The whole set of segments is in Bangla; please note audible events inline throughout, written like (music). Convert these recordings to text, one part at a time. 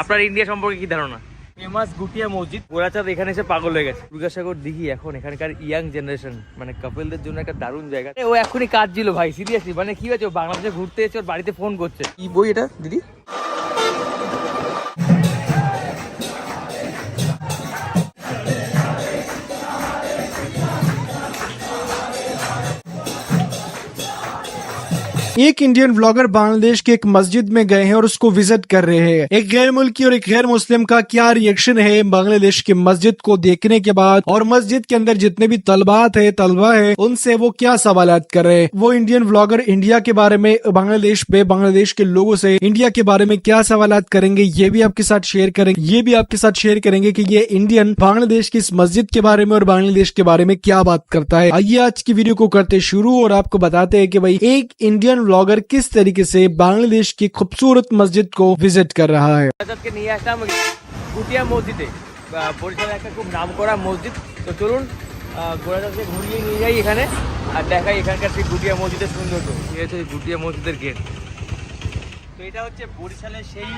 আপনার ইন্ডিয়া সম্পর্কে কি ধারণা? ফেমাস গুটিয়া মসজিদ। এখানে এসে পাগল হয়ে গেছে। দুর্গাসাগর দিঘি এখন এখানকার ইয়াং জেনারেশন মানে কাপলদের জন্য একটা দারুণ জায়গা। ও এখনই কাজ ছিল ভাই সিরিয়াসলি। মানে কি হয়েছে ও বাংলাদেশে ঘুরতে এসে ওর বাড়িতে ফোন করছে। কি বই এটা দিদি? एक इंडियन ब्लॉगर बांग्लादेश के एक मस्जिद में गए हैं और उसको विज़िट कर रहे हैं। एक गैर मुल्की और एक गैर मुस्लिम का क्या रिएक्शन है बांग्लादेश की मस्जिद को देखने के बाद? और मस्जिद के अंदर जितने भी तलबात है तलबा है, उनसे वो क्या सवाल कर रहे हैं? वो इंडियन ब्लॉगर इंडिया के बारे में बांग्लादेश पे बांग्लादेश के लोगों से इंडिया के बारे में क्या सवाल करेंगे, ये भी आपके साथ शेयर करेंगे। ये भी आपके साथ शेयर करेंगे की ये इंडियन बांग्लादेश की इस मस्जिद के बारे में और बांग्लादेश के बारे में क्या बात करता है। आइए आज की वीडियो को करते शुरू और आपको बताते हैं कि भाई एक इंडियन व्लॉगर किस तरीके से बांग्लादेश की खूबसूरत मस्जिद को विजिट कर रहा है গোরাচাঁদকে নিয়ে আসলাম গুটিয়া মসজিদে বা বরিশালে একটা খুব নাম করা মসজিদ তো চলুন আহ, গোরাচাঁদকে ঘুরিয়ে নিয়ে যাই এখানে আর দেখাই এখানকার সেই গুটিয়া মসজিদের সৌন্দর্য এই হচ্ছে এই গুটিয়া মসজিদের গেট তো এটা হচ্ছে বরিশালের সেই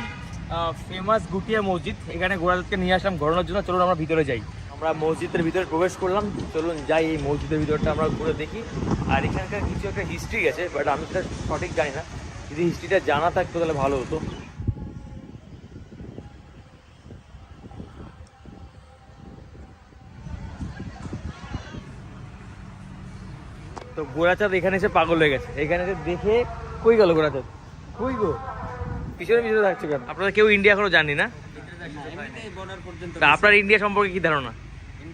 ফেমাস গুটিয়া মসজিদ এখানে গোরাচাঁদকে নিয়ে আসলাম ঘোরানোর জন্য চলুন আমরা ভিতরে যাই আমরা মসজিদের ভিতরে প্রবেশ করলাম। চলুন যাই এই মসজিদের ভিতরটা আমরা ঘুরে দেখি। আর এখানকার কিছু একটা হিস্ট্রি আছে বাট আমি তো সঠিক জানি না। যদি হিস্ট্রিটা জানা থাকতো তাহলে ভালো হতো। তো গোরাচাঁদ এখানে এসে পাগল হয়ে গেছে। এখানে এসে দেখে কই গেল গোড়াচাঁদ কই গো? পিছনে পিছনে থাকছে কেন? আপনারা কেউ ইন্ডিয়া এখনও জানি না? তা আপনার ইন্ডিয়া সম্পর্কে কি ধারণা?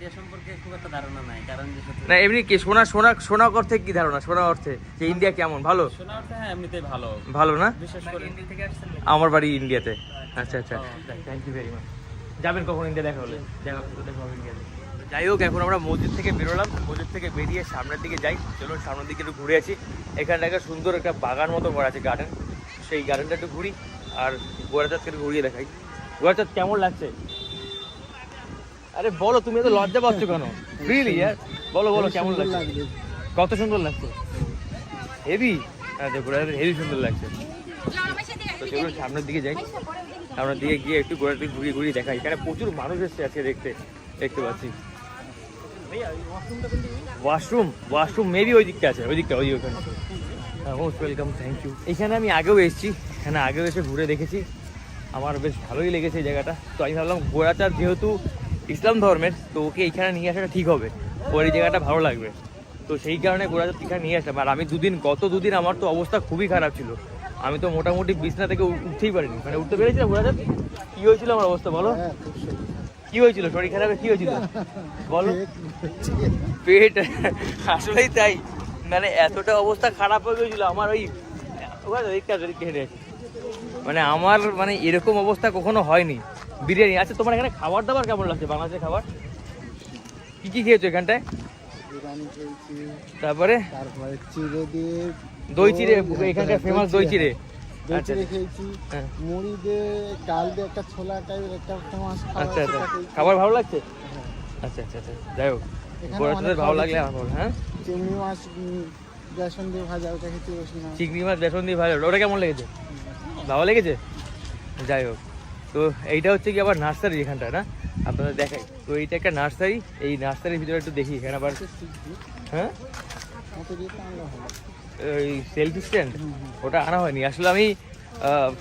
ইন্ডিয়া সম্পর্কে খুব একটা ধারণা নাই কারণ যে না এমনি কি সোনা সোনা সোনা অর্থে কি ধারণা? সোনা অর্থে যে ইন্ডিয়া কেমন? ভালো? শোনা অর্থে হ্যাঁ এমনিতেই ভালো। ভালো না? বিশেষ করে ইন্ডিয়া থেকে আসছেন আমার বাড়ি ইন্ডিয়াতে আচ্ছা আচ্ছা। থ্যাংক ইউ ভেরি মাচ যাবেন কখন ইন্ডিয়া দেখা হলে? দেখা দেখা হবে ইন্ডিয়াতে যাই হোক এখন আমরা মসজিদ থেকে বেরোলাম। মসজিদ থেকে বেরিয়ে সামনের দিকে যাই। চলুন সামনের দিকে একটু ঘুরে আছি এখানে একটা সুন্দর একটা বাগান মতো করা আছে গার্ডেন সেই গার্ডেনটা একটু ঘুরি। আর গোয়াচাঁদকে একটু ঘুরিয়ে দেখাই। গোয়াচাঁদ কেমন লাগছে? আরে বলো তুমি এত লজ্জা পাচ্ছ কেন? রিয়েলি ইয়ার বলো বলো কেমন লাগছে? কত সুন্দর লাগছে? হেভি আচ্ছা গোড়াতে হেভি সুন্দর লাগছে। তো চলুন সামনের দিকে যাই। সামনের দিকে গিয়ে একটু গোড়ার দিকে ঘুরিয়ে ঘুরিয়ে দেখাই। এখানে প্রচুর মানুষ এসছে আজকে দেখতে দেখতে পাচ্ছি। ওয়াশরুম ওয়াশরুম মেবি ওই দিকটা আছে ওই দিকটা ওই ওখানে। মোস্ট ওয়েলকাম থ্যাংক ইউ এখানে আমি আগেও এসেছি এখানে আগেও এসে ঘুরে দেখেছি। আমার বেশ ভালোই লেগেছে এই জায়গাটা। তো আমি ভাবলাম গোড়াচার যেহেতু ইসলাম ধর্মের তো ওকে এইখানে নিয়ে আসাটা ঠিক হবে। ওর এই জায়গাটা ভালো লাগবে। তো সেই কারণে গোড়াচার এখানে নিয়ে আসলাম আর আমি দুদিন গত দুদিন আমার তো অবস্থা খুবই খারাপ ছিল। আমি তো মোটামুটি বিছনা থেকে উঠতেই পারিনি। মানে উঠতে পেরেছিলাম গোড়াচার কি হয়েছিল আমার অবস্থা বলো? কি হয়েছিল? শরীর খারাপ কি হয়েছিল? (laughs) বলো। পেট আসলেই তাই। মানে এতটা অবস্থা খারাপ হয়ে গেছিল আমার ওই মানে আমার মানে এরকম অবস্থা কখনো হয়নি। বিরিয়ানি। আচ্ছা তোমার এখানে খাবার দাবার কেমন লাগছে? বাংলাদেশের খাবার? কি কি খেয়েছো এখানটায়? তারপরে? তারপরে চিড়ে দিয়ে দই চিড়ে এখানকার ফেমাস দই চিড়ে। দই আচ্ছা চিড়ে খেয়েছি হ্যাঁ। মুড়ি দিয়ে ডাল দিয়ে একটা ছোলা টাইপের একটা ফেমাস আচ্ছা আচ্ছা। খাবার ভালো লাগছে? হ্যাঁ। আচ্ছা আচ্ছা আচ্ছা। যাই হোক এখানে ভালো লাগলে আমার হ্যাঁ? চিংড়ি মাছ বেসন দিয়ে ভাজা ওটা খেতে বসি চিংড়ি মাছ বেসন দিয়ে ভালো ওটা কেমন লেগেছে? ভালো লেগেছে? যাই হোক। তো এইটা হচ্ছে কি আবার নার্সারি এখানটা, না? আপনাদের দেখাই। তো এইটা একটা নার্সারি, এই নার্সারির ভিতরে একটু দেখি, এখানে আবার হ্যাঁ? ওই সেলফি স্ট্যান্ড ওটা আনা হয়নি। আসলে আমি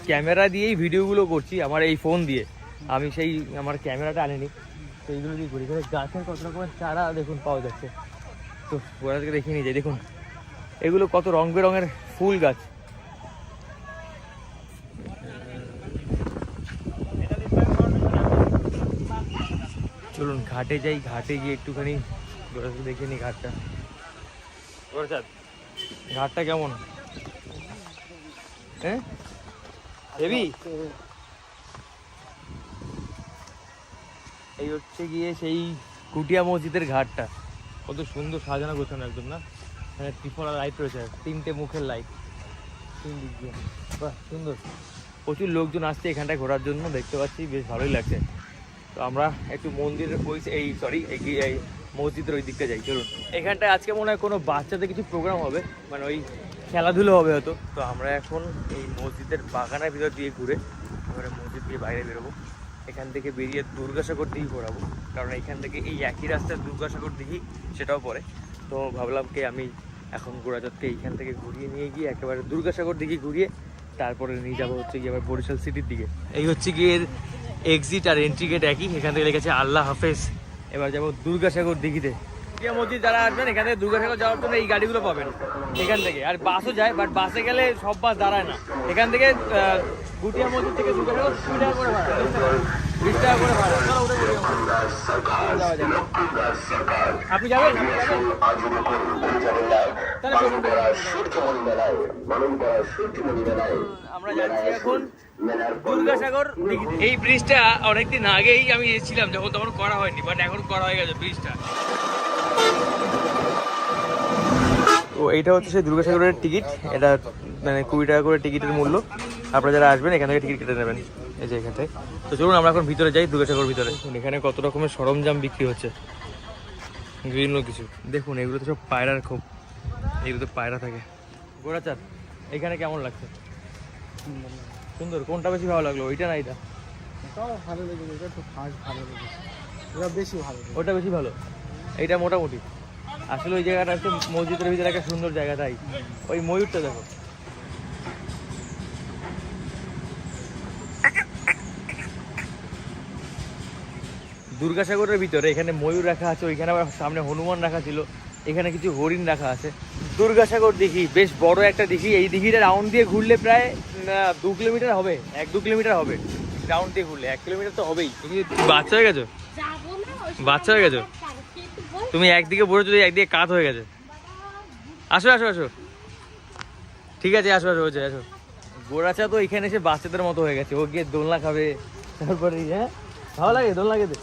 ক্যামেরা দিয়েই ভিডিওগুলো করছি, আমার এই ফোন দিয়ে। আমি সেই, আমার ক্যামেরাটা আনিনি। তো এইগুলো দিয়ে এখানে গাছের কত রকমের চারা দেখুন, পাওয়া যাচ্ছে। তো ওরা থেকে নিয়ে যাই দেখুন। এগুলো কত রং বেরঙের ফুল গাছ। চলুন, ঘাটে যাই, ঘাটে গিয়ে একটুখানি দেখে নিই ঘাটটা। ঘাটটা কেমন? হ্যাঁ? হেভি? এই হচ্ছে গিয়ে সেই কুটিয়া মসজিদের ঘাটটা। কত সুন্দর সাজানো গোছানো একদম, না? এখানে ত্রিফলা লাইট রয়েছে, তিনটে মুখের লাইট তিন দিক দিয়ে। বাহ, সুন্দর। প্রচুর লোকজন আসছে এখানটায় ঘোরার জন্য, দেখতে পাচ্ছি, বেশ ভালোই লাগছে। তো আমরা একটু মন্দিরের ওই এই সরি এই মসজিদের ওই দিকটা যাই, চলুন। এখানটায় আজকে মনে হয় কোনো বাচ্চাদের কিছু প্রোগ্রাম হবে মানে ওই খেলাধুলো হবে হয়তো। তো আমরা এখন এই মসজিদের বাগানের ভিতর দিয়ে ঘুরে এবারে মসজিদ দিয়ে বাইরে বেরোবো। এখান থেকে বেরিয়ে দুর্গাসাগর দিঘি ঘোরাবো। কারণ এখান থেকে এই একই রাস্তায় দুর্গাসাগর দিঘি সেটাও পড়ে। তো ভাবলাম কি আমি এখন গোড়াচাঁদকে এইখান থেকে ঘুরিয়ে নিয়ে গিয়ে একেবারে দুর্গাসাগর দিঘি ঘুরিয়ে তারপরে নিয়ে যাব হচ্ছে গিয়ে আবার বরিশাল সিটির দিকে। এই হচ্ছে গিয়ে এক্সিট আর এন্ট্রি গেট একই এখান থেকে লেগেছে আল্লাহ হাফেজ। এবার যাব দুর্গাসাগর দিঘিতে। ইন্ডিয়া মসজিদ যারা আসবেন, এখান থেকে দুর্গাসাগর যাওয়ার জন্য এই গাড়িগুলো পাবেন, এখান থেকে। আর বাসও যায় বাট বাসে গেলে সব বাস দাঁড়ায় না। এখান থেকে গুটিয়া মসজিদ থেকে দুর্গাসাগর কুড়ি টাকা করে বিশ টাকা করে। আপনি যাবেন। আমরা যাচ্ছি এখন দুর্গাসাগর এই ব্রিজটা অনেকদিন আগেই আমি এসেছিলাম, যখন তখন করা হয়নি বাট এখন করা হয়ে গেছে ব্রিজটা তো এইটা হচ্ছে সেই দুর্গাসাগরের টিকিট। এটা মানে কুড়ি টাকা করে টিকিটের মূল্য। আপনারা যারা আসবেন এখান থেকে টিকিট কেটে নেবেন। এই যে এখান থেকে তো চলুন আমরা এখন ভিতরে যাই দুর্গাসাগর ভিতরে। এখানে কত রকমের সরঞ্জাম বিক্রি হচ্ছে। বিভিন্ন কিছু। দেখুন এগুলো তো সব পায়রার খুব এগুলো তো পায়রা থাকে। গোড়াচাঁদ এখানে কেমন লাগছে? সুন্দর। কোনটা বেশি ভালো লাগল? ওইটা না এটা ভালো লেগেছে একটু ফার্স্ট ভালো লেগেছে। এটা বেশি ভালো ওটা বেশি ভালো? এইটা মোটামুটি। আসলে ওই জায়গাটা একটু মসজিদের ভিতরে একটা সুন্দর জায়গা তাই? ওই ময়ূরটা দেখো। দুর্গাসাগরের ভিতরে এখানে ময়ূর রাখা আছে ওইখানে আবার সামনে হনুমান রাখা ছিল এখানে কিছু হরিণ রাখা আছে। দুর্গাসাগর দিঘি বেশ বড় একটা দিঘি এই দিঘিটা রাউন্ড দিয়ে ঘুরলে প্রায় দু কিলোমিটার হবে এক দু কিলোমিটার হবে। রাউন্ড দিয়ে ঘুরলে এক কিলোমিটার তো হবেই। তুমি বাচ্চা হয়ে গেছো? বাচ্চা হয়ে গেছো? তুমি একদিকে বসে যদি একদিকে কাত হয়ে গেছে। আসো আসো আসো। ঠিক আছে, আসো আসো আসো। গোড়াচা তো এখানে এসে বাচ্চাদের মতো হয়ে গেছে। ও গিয়ে দোলনা খাবে, তারপরে হ্যাঁ? ভালো লাগে, দোলনা খেতে?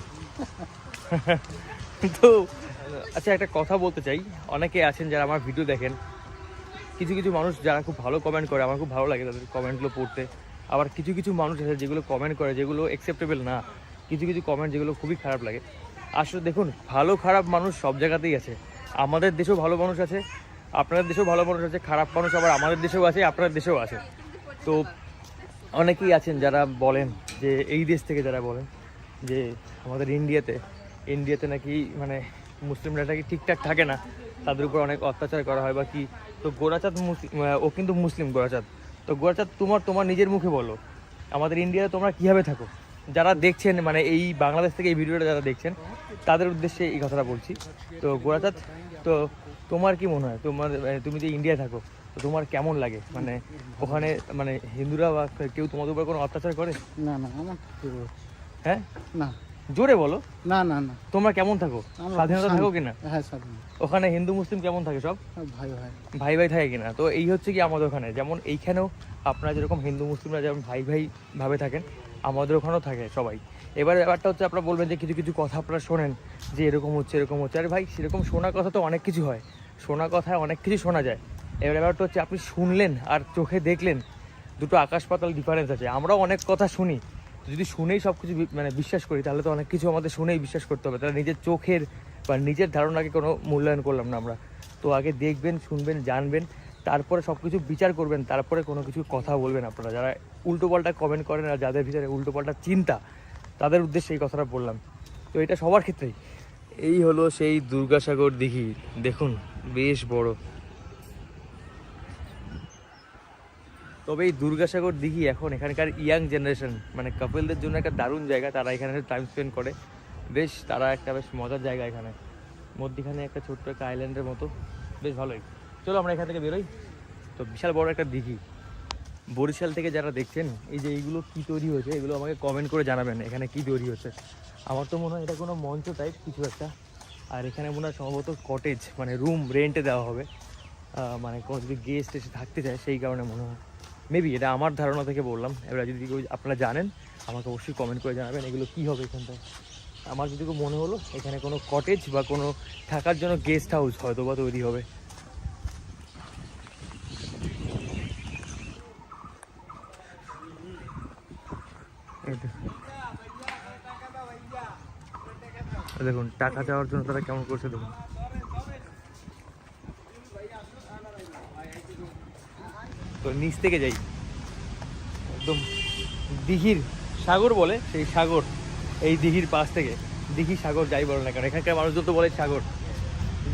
তো আচ্ছা একটা কথা বলতে চাই। অনেকে আছেন যারা আমার ভিডিও দেখেন। কিছু কিছু মানুষ যারা খুব ভালো কমেন্ট করে, আমার খুব ভালো লাগে তাদের কমেন্টগুলো পড়তে। আবার কিছু কিছু মানুষ আছে যেগুলো কমেন্ট করে, যেগুলো অ্যাকসেপ্টেবল না। কিছু কিছু কমেন্ট যেগুলো খুবই খারাপ লাগে। আসলে দেখুন, ভালো, খারাপ মানুষ সব জায়গাতেই আছে। আমাদের দেশেও ভালো মানুষ আছে, আপনাদের দেশেও ভালো মানুষ আছে, খারাপ মানুষ আবার আমাদের দেশেও আছে, আপনাদের দেশেও আছে। তো অনেকেই আছেন যারা বলেন যে, এই দেশ থেকে যারা বলেন যে, আমাদের ইন্ডিয়াতে ইন্ডিয়াতে নাকি মানে মুসলিমরা নাকি ঠিকঠাক থাকে না, তাদের উপর অনেক অত্যাচার করা হয় বা কি? তো গোরাচাঁদ ও কিন্তু মুসলিম গোরাচাঁদ। তো গোরাচাঁদ, তোমার তোমার নিজের মুখে বলো, আমাদের ইন্ডিয়াতে তোমরা কীভাবে থাকো? যারা দেখছেন মানে এই বাংলাদেশ থেকে এই ভিডিওটা যারা দেখছেন তাদের উদ্দেশ্যে এই কথাটা বলছি। তো গোরাচাঁদ তো তোমার কি মনে হয়? তোমার মানে তুমি যে ইন্ডিয়া থাকো তো তোমার কেমন লাগে? মানে ওখানে মানে হিন্দুরা বা কেউ তোমাদের উপর কোনো অত্যাচার করে? না না আমার হ্যাঁ? না। জোরে বলো। না না না। তোমরা কেমন থাকো? স্বাধীনতা থাকো কিনা হ্যাঁ ওখানে হিন্দু মুসলিম কেমন থাকে সব? ভাই ভাই। ভাই ভাই থাকে কিনা তো এই হচ্ছে কি আমাদের ওখানে। যেমন এইখানেও আপনারা যেরকম হিন্দু মুসলিমরা যেমন ভাই ভাই ভাবে থাকেন আমাদের ওখানেও থাকে সবাই। এবার ব্যাপারটা হচ্ছে আপনারা বলবেন যে কিছু কিছু কথা আপনারা শোনেন, যে এরকম হচ্ছে এরকম হচ্ছে। আরে ভাই, সেরকম শোনা কথা তো অনেক কিছু হয়। শোনা কথায় অনেক কিছু শোনা যায়। এবার ব্যাপারটা হচ্ছে আপনি শুনলেন আর চোখে দেখলেন, দুটো আকাশ পাতাল ডিফারেন্স আছে। আমরাও অনেক কথা শুনি। যদি শুনেই সব কিছু মানে বিশ্বাস করি, তাহলে তো অনেক কিছু আমাদের শুনেই বিশ্বাস করতে হবে। তাহলে নিজের চোখের বা নিজের ধারণাকে কোনো মূল্যায়ন করলাম না আমরা। তো আগে দেখবেন, শুনবেন, জানবেন। তারপরে সব কিছু বিচার করবেন, তারপরে কোনো কিছু কথা বলবেন আপনারা। যারা উল্টোপাল্টা কমেন্ট করেন আর যাদের ভিতরে উল্টোপাল্টা চিন্তা, তাদের উদ্দেশ্যে এই কথাটা বললাম। তো এটা সবার ক্ষেত্রেই। এই হলো সেই দুর্গাসাগর দিঘি। দেখুন, বেশ বড়। তবে এই দুর্গাসাগর দিঘি এখন এখানকার ইয়াং জেনারেশন মানে কাপেলদের জন্য একটা দারুণ জায়গা, তারা এখানে টাইম স্পেন্ড করে। বেশ, তারা একটা বেশ মজার জায়গা এখানে। মধ্যখানে একটা ছোট্ট একটা আইল্যান্ডের মতো। বেশ ভালোই। চলো আমরা এখান থেকে বেরোই। তো বিশাল বড় একটা দিঘি। বরিশাল থেকে যারা দেখছেন, এই যে এইগুলো কী তৈরি হয়েছে, এগুলো আমাকে কমেন্ট করে জানাবেন, এখানে কী তৈরি হচ্ছে। আমার তো মনে হয় এটা কোনো মঞ্চ টাইপ কিছু একটা। আর এখানে মনে হয় সম্ভবত কটেজ মানে রুম রেন্টে দেওয়া হবে। মানে কোনো যদি গেস্ট এসে থাকতে চায়, সেই কারণে মনে হয়। মেবি এটা আমার ধারণা থেকে বললাম। এবার যদি কেউ আপনারা জানেন, আমাকে অবশ্যই কমেন্ট করে জানাবেন এগুলো কী হবে এখানটায় আমার যদি মনে হলো, এখানে কোনো কটেজ বা কোনো থাকার জন্য গেস্ট হাউস হয়তো বা তৈরি হবে। দেখুন, টাকা চাওয়ার জন্য তারা কেমন করছে দেখুন। তো নিচ থেকে যাই। একদম দিঘির সাগর বলে, সেই সাগর, এই দিঘির পাশ থেকে। দিঘি সাগর যাই বলে না কারণ এখানকার মানুষজন তো বলে সাগর।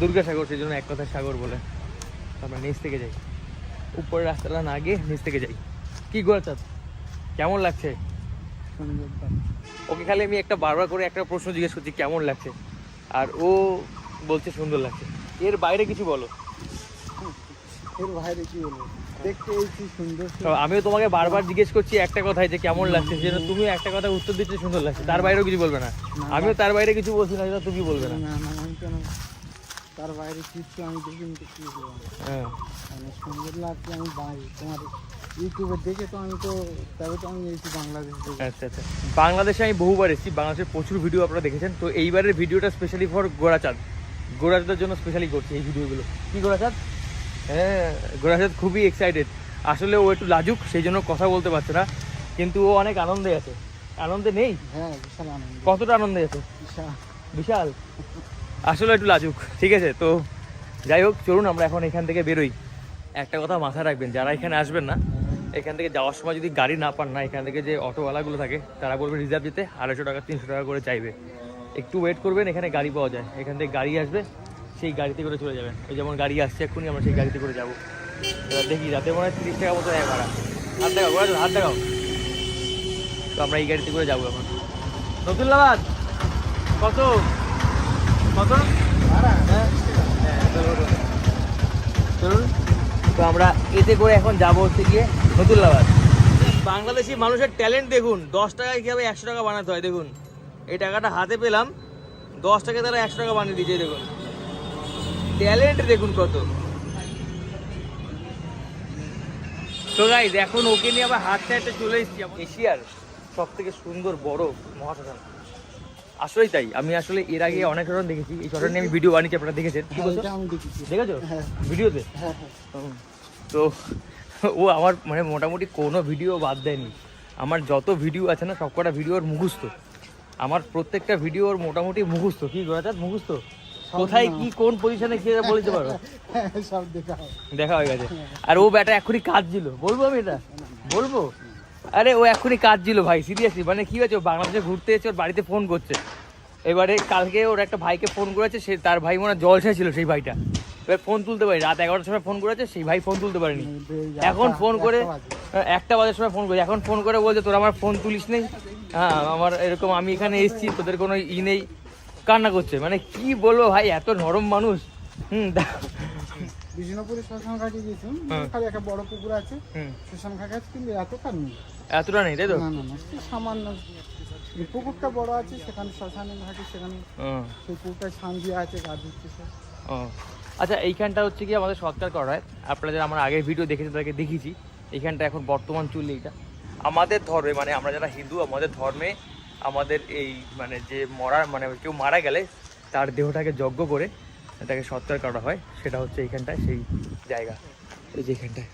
দুর্গা সাগর, সেই জন্য এক কথা সাগর বলে। আমরা নিচ থেকে যাই। উপরে রাস্তাটা না গিয়ে নিচ থেকে যাই। কি গোয়াচাঁদ কেমন লাগছে? সুন্দর। ওকে খালি আমি একটা বারবার করে একটা প্রশ্ন জিজ্ঞেস করছি কেমন লাগছে? আর ও বলছে সুন্দর লাগছে। এর বাইরে কিছু বলো। এর বাইরে কি বলব দেখতে সুন্দর আমিও তোমাকে বারবার জিজ্ঞেস করছি একটা কথাই যে কেমন লাগছে সেজন্য তুমিও একটা কথা উত্তর দিচ্ছ সুন্দর লাগছে। তার বাইরেও কিছু বলবে না। আমিও তার বাইরে কিছু বলছি না তুমি বলবে না। তার বাইরে কিছু আমি দেখিনি তো কি হ্যাঁ। মানে সুন্দর লাগছে আমি বাঙালি। তোমার ইউটিউবে দেখে তো আমি তো তবে তো আমি এসেছি বাংলাদেশ আচ্ছা আচ্ছা। বাংলাদেশে আমি বহুবার এসেছি বাংলাদেশের প্রচুর ভিডিও আপনারা দেখেছেন। তো এইবারের ভিডিওটা স্পেশালি ফর গোড়াচাঁদ গোড়াচাঁদের জন্য স্পেশালি করছি এই ভিডিওগুলো কি গোড়াচাঁদ হ্যাঁ গোড়াচাঁদ খুবই এক্সাইটেড আসলে ও একটু লাজুক সেই জন্য কথা বলতে পারছে না। কিন্তু ও অনেক আনন্দে আছে। আনন্দে নেই? হ্যাঁ বিশাল আনন্দ। কতটা আনন্দে আছে? বিশাল। বিশাল? আসলে একটু লাজুক, ঠিক আছে? তো যাই হোক, চলুন, আমরা এখন এখান থেকে বেরোই। একটা কথা মাথায় রাখবেন, যারা এখানে আসবেন না, এখান থেকে যাওয়ার সময় যদি গাড়ি না পান না, এখান থেকে যে অটোওয়ালাগুলো থাকে, তারা বলবে রিজার্ভ দিতে আড়াইশো টাকা, তিনশো টাকা করে চাইবে। একটু ওয়েট করবেন, এখানে গাড়ি পাওয়া যায়। এখান থেকে গাড়ি আসবে, সেই গাড়িতে করে চলে যাবেন। ওই যেমন গাড়ি আসছে, এক্ষুনি আমরা সেই গাড়িতে করে যাব। এবার দেখি, রাতে মনে হয় তিরিশ টাকা মতো নেয় ভাড়া। হাত দেখাও হাত দেখাও। তো আমরা এই গাড়িতে করে যাব এখন। নতুল্লাবাদ কত? কত? চলুন। চলুন তো আমরা এতে করে এখন যাব হচ্ছে গিয়ে নতুল্লাবাদ বাংলাদেশি মানুষের ট্যালেন্ট দেখুন দশ টাকায় কীভাবে একশো টাকা বানাতে হয় দেখুন। এই টাকাটা হাতে পেলাম দশ টাকা তারা একশো টাকা বানিয়ে দিয়েছে দেখুন। ট্যালেন্ট দেখুন কত। তো গাইজ এখন ওকে নিয়ে আবার হাত চাইতে চলে এসেছি। এশিয়ার সব থেকে সুন্দর বড় মহাশ্মশান আসলেই তাই। আমি আসলে এর আগে অনেক শ্মশান দেখেছি। এই শ্মশান নিয়ে আমি ভিডিও বানিয়েছি আপনারা দেখেছেন। হ্যাঁ দেখেছ। হ্যাঁ। ভিডিওতে? হ্যাঁ হ্যাঁ। তো ও আমার মানে মোটামুটি কোনো ভিডিও বাদ দেয়নি। আমার যত ভিডিও আছে না সবকটা ভিডিও ওর মুখস্থ। আমার প্রত্যেকটা ভিডিও ওর মোটামুটি মুখস্থ। কি গোড়াচাঁদ মুখস্থ? কোথায় কি কোন পজিশনে কি বলতে পারো সব দেখা দেখা হয়ে গেছে। আর ও ব্যাটা এখনই কাজ দিল বলব আমি এটা? বলব? আরে, ও কাজ দিল ভাই সিরিয়াসলি মানে কি হয়েছে, ও বাংলাদেশে ঘুরতে এসে ওর বাড়িতে ফোন করছে। এবারে কালকে ওর একটা ভাইকে ফোন করেছে, সে তার ভাই মনে হয় জলসা ছিল সেই ভাইটা। এবার ফোন তুলতে পারি রাত এগারোটার সময় ফোন করেছে, সেই ভাই ফোন তুলতে পারেনি। এখন ফোন করে একটা বাজার সময় ফোন করে এখন ফোন করে বলছে, তোর আমার ফোন তুলিস নেই হ্যাঁ আমার এরকম, আমি এখানে এসেছি, তোদের কোনো ই নেই। কান্না করছে। মানে কি বলব ভাই, এত নরম মানুষ। হুম বিষ্ণুপুরে শ্মশান ঘাটে গেছি হ্যাঁ। খালি একটা বড় পুকুর আছে। শ্মশান ঘাট আছে কিন্তু এতটা নেই। এতটা নেই তাই তো? না না না সামান্য। পুকুরটা বড় আছে সেখানে শ্মশানে ঘাটে সেখানে সেই পুকুরটা ছান দিয়ে আছে গা ধুচ্ছে আচ্ছা এইখানটা হচ্ছে কি আমাদের সৎকার করা হয়। আপনারা যারা আমার আগের ভিডিও দেখেছেন তাদেরকে দেখিয়েছি। এইখানটা এখন বর্তমান চুল এইটা। আমাদের ধর্মে মানে আমরা যারা হিন্দু আমাদের ধর্মে আমাদের এই মানে যে মরা মানে কেউ মারা গেলে তার দেহটাকে যজ্ঞ করে তাকে সৎকার করা হয়, সেটা হচ্ছে এইখানটায়, সেই জায়গা। এই যে এইখানটায়।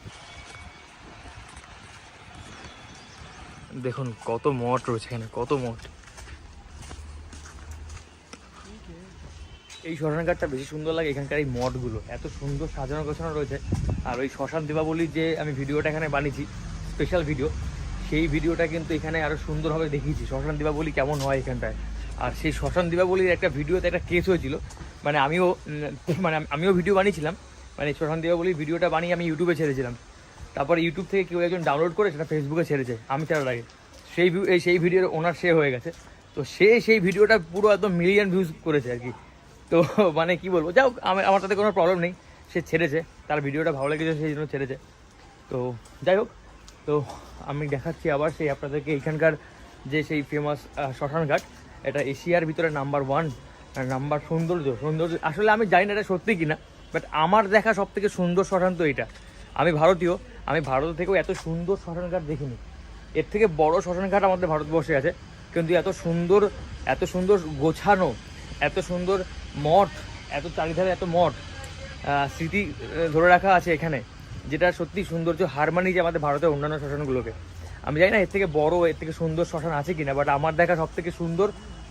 দেখুন, কত মঠ রয়েছে এখানে, কত মঠ। এই শ্মশানঘাটটা বেশি সুন্দর লাগে এখানকার এই মঠগুলো। এত সুন্দর সাজানো গোছানো রয়েছে। আর ওই শ্মশান দীপাবলির যে আমি ভিডিওটা এখানে বানিয়েছি স্পেশাল ভিডিও সেই ভিডিওটা কিন্তু এখানে আরও সুন্দরভাবে দেখিয়েছি। শ্মশান দীপাবলি কেমন হয় এখানটায়। আর সেই শ্মশান দীপাবলির একটা ভিডিওতে একটা কেস হয়েছিল। মানে আমিও মানে আমিও ভিডিও বানিয়েছিলাম। মানে শ্মশান দীপাবলির ভিডিওটা বানিয়ে আমি ইউটিউবে ছেড়েছিলাম। তারপর ইউটিউব থেকে কেউ একজন ডাউনলোড করে সেটা ফেসবুকে ছেড়েছে, আমি ছাড়ার আগে। সেই এই সেই ভিডিওর ওনার সে হয়ে গেছে। তো সে সেই ভিডিওটা পুরো একদম মিলিয়ন ভিউজ করেছে আর কি। তো (laughs) মানে কি বলব যাও আমার আমার তাতে কোনো প্রবলেম নেই। সে ছেড়েছে, তার ভিডিওটা ভালো লেগেছে, সেই জন্য ছেড়েছে। তো যাই হোক, তো আমি দেখাচ্ছি আবার সেই আপনাদেরকে এখানকার যে সেই ফেমাস শ্মশানঘাট, এটা এশিয়ার ভিতরে নাম্বার ওয়ান নাম্বার সৌন্দর্য সৌন্দর্য। আসলে আমি জানি না এটা সত্যি কিনা বাট আমার দেখা সব থেকে সুন্দর শ্মশান তো এটা আমি ভারতীয়, আমি ভারত থেকেও এত সুন্দর শ্মশানঘাট দেখিনি। এর থেকে বড় শ্মশানঘাট আমাদের ভারতবর্ষে আছে, কিন্তু এত সুন্দর এত সুন্দর গোছানো, এত সুন্দর মঠ, এত চারিধারে এত মঠ স্মৃতি ধরে রাখা আছে এখানে, যেটা সত্যি সৌন্দর্য হার মানিয়ে যে আমাদের ভারতের অন্যান্য শ্মশানগুলোকে আমি জানি না এর থেকে বড়, এর থেকে সুন্দর শ্মশান আছে কিনা বাট আমার দেখা সব থেকে সুন্দর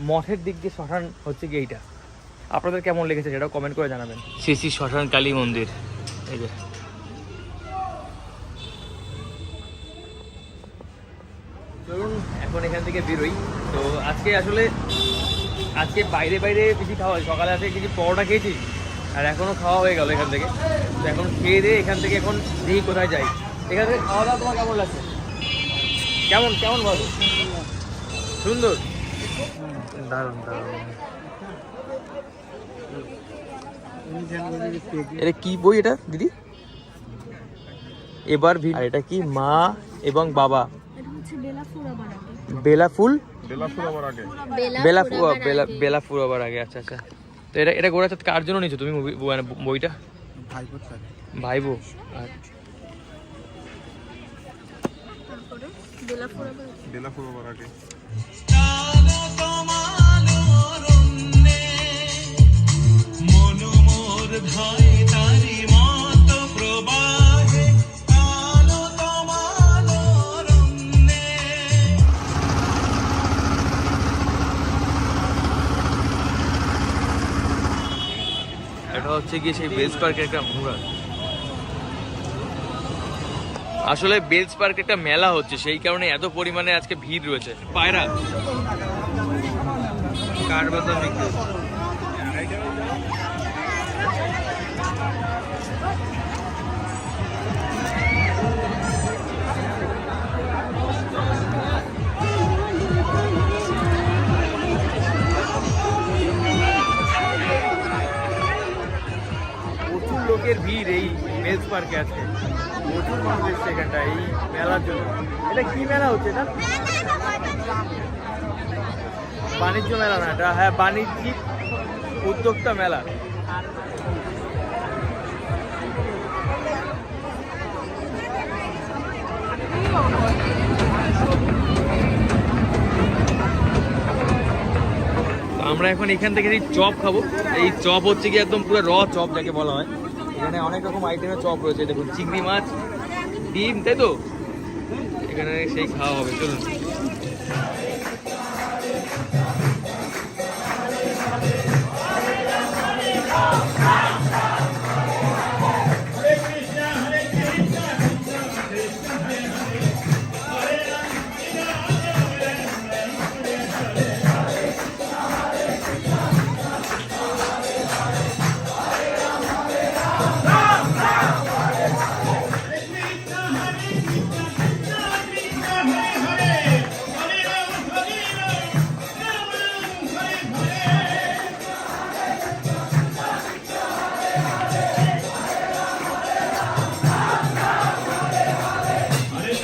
মঠের দিক দিয়ে শ্মশান হচ্ছে কি এইটা। আপনাদের কেমন লেগেছে সেটাও কমেন্ট করে জানাবেন। শ্রী শ্রী শ্মশান কালী মন্দির। এই যে। চলুন এখন এখান থেকে বেরোই। তো আজকে আসলে আজকে বাইরে বাইরে বেশি খাওয়া হয়। সকালে আছে কিছু পরোটা খেয়েছি আর এখনও খাওয়া হয়ে গেল এখান থেকে। তো এখন খেয়ে দিয়ে এখান থেকে এখন দেখি কোথায় যাই। এখান থেকে খাওয়া দাওয়া তোমার কেমন লাগছে? কেমন কেমন বলো? সুন্দর? এটা কি বই এটা দিদি? এবার ভি- এটা কি? মা এবং বাবা। এটা হচ্ছে বেলা ফুরাবার আগে। আচ্ছা আচ্ছা। তো এটা এটা গোড়া চাঁদ কার জন্য নিয়েছো তুমি মুভি মানে বইটা? ভাইবো আচ্ছা তারপরে বেলা ফুরাবার আগে। এটা হচ্ছে গিয়ে সেই বেলস পার্কের একটা মুরাল আসলে বেলস পার্কে একটা মেলা হচ্ছে সেই কারণে এত পরিমাণে আজকে ভিড় রয়েছে। পায়রা। কাঠবাদাম প্রচুর লোকের ভিড় এই বেলস পার্কে আজকে। প্রচুর মানুষ এসছে এখানটা এই মেলার জন্য। এটা কি মেলা হচ্ছে এটা? বাণিজ্য মেলা না, এটা হ্যাঁ বাণিজ্যিক উদ্যোক্তা মেলা। আমরা এখন এখান থেকে এই চপ খাব। এই চপ হচ্ছে কি একদম পুরো র চপ যাকে বলা হয়। এখানে অনেক রকম আইটেমের চপ রয়েছে, দেখুন, চিংড়ি মাছ, ডিম, তাই তো? এখানে সেই খাওয়া হবে, চলুন।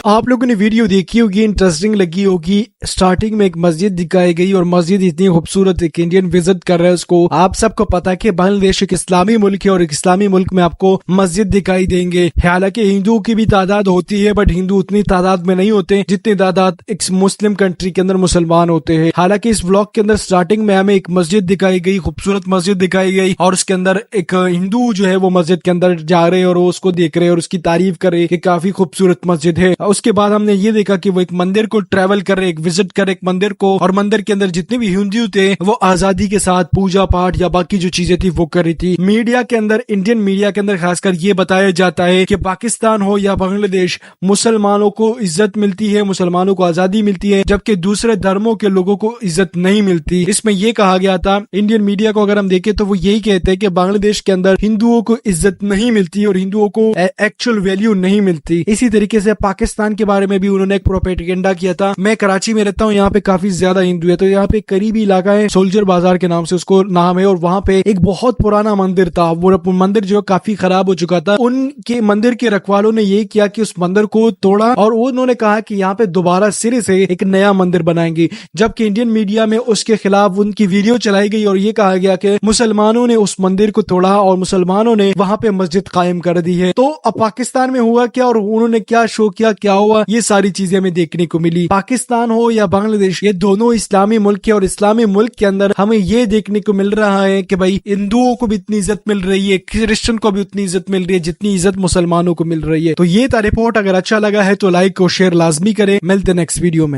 आप लोगों ने वीडियो देखी होगी इंटरेस्टिंग लगी होगी। स्टार्टिंग में एक मस्जिद दिखाई गई और मस्जिद इतनी खूबसूरत एक इंडियन विज़िट कर रहा है उसको। आप सबको पता है कि बांग्लादेश एक इस्लामी मुल्क है और एक इस्लामी मुल्क में आपको मस्जिद दिखाई देंगे। हालाँकि हिंदुओं की भी तादाद होती है बट हिंदू उतनी तादाद में नहीं होते जितनी तादाद एक मुस्लिम कंट्री के अंदर मुसलमान होते हैं। हालाँकि इस ब्लॉग के अंदर स्टार्टिंग में हमें एक मस्जिद दिखाई गई, खूबसूरत मस्जिद दिखाई गई और उसके अंदर एक हिंदू जो है वो मस्जिद के अंदर जा रहे और उसको देख रहे और उसकी तारीफ़ कर रहे कि काफ़ी खूबसूरत मस्जिद है। उसके बाद हमने ये देखा कि वो एक मंदिर को ट्रेवल कर रहे, एक विज़िट कर एक मंदिर को, और मंदिर के अंदर जितने भी हिंदू थे, वो आज़ादी के साथ पूजा पाठ या बाकी जो चीज़ें थी वो कर रही थी। मीडिया के अंदर इंडियन मीडिया के अंदर खासकर ये बताया जाता है कि पाकिस्तान हो या बांग्लादेश, मुसलमानों को इज़्ज़त मिलती है, मुसलमानों को आज़ादी मिलती है, जबकि दूसरे धर्मों के लोगों को इज़्ज़त नहीं मिलती। इसमें ये कहा गया था इंडियन मीडिया को अगर हम देखें तो वो यही कहते हैं कि बांग्लादेश के अंदर हिंदुओं को इज़्ज़त नहीं मिलती और हिंदुओं को एक्चुअल वैल्यू नहीं मिलती। इसी तरीके से पाकिस्तान के बारे में भी उन्होंने एक प्रोपेगेंडा किया था। मैं कराची में रहता हूँ, यहाँ पे काफ़ी ज़्यादा हिंदू है तो यहाँ पे करीबी इलाका है सोल्जर बाज़ार के नाम से, उसको नाम है, और वहाँ पे एक बहुत पुराना मंदिर था। वो मंदिर जो काफ़ी खराब हो चुका था। उनके मंदिर के रखवालों ने ये किया कि उस मंदिर को तोड़ा, और उन्होंने कहा कि यहाँ पे दोबारा सिरे से एक नया मंदिर बनाएँगे। जबकि इंडियन मीडिया में उसके खिलाफ उनकी वीडियो चलाई गई, और ये कहा गया कि मुसलमानों ने उस मंदिर को तोड़ा, और मुसलमानों ने वहाँ पे मस्जिद कायम कर दी है। तो अब पाकिस्तान में हुआ क्या, और उन्होंने क्या शो किया क्या हुआ? ये सारी चीज़ें हमें देखने को मिली। पाकिस्तान हो या बांग्लादेश, ये दोनों इस्लामी मुल्क है और इस्लामी मुल्क के अंदर हमें ये देखने को मिल रहा है कि भाई, हिंदुओं को भी इतनी इज़्ज़त मिल रही है, क्रिश्चियन को भी उतनी इज़्ज़त मिल रही है, जितनी इज़्ज़त मुसलमानों को मिल रही है। तो ये था रिपोर्ट। अगर अच्छा लगा है तो लाइक और शेयर लाजमी करें। मिलते नेक्स्ट वीडियो में।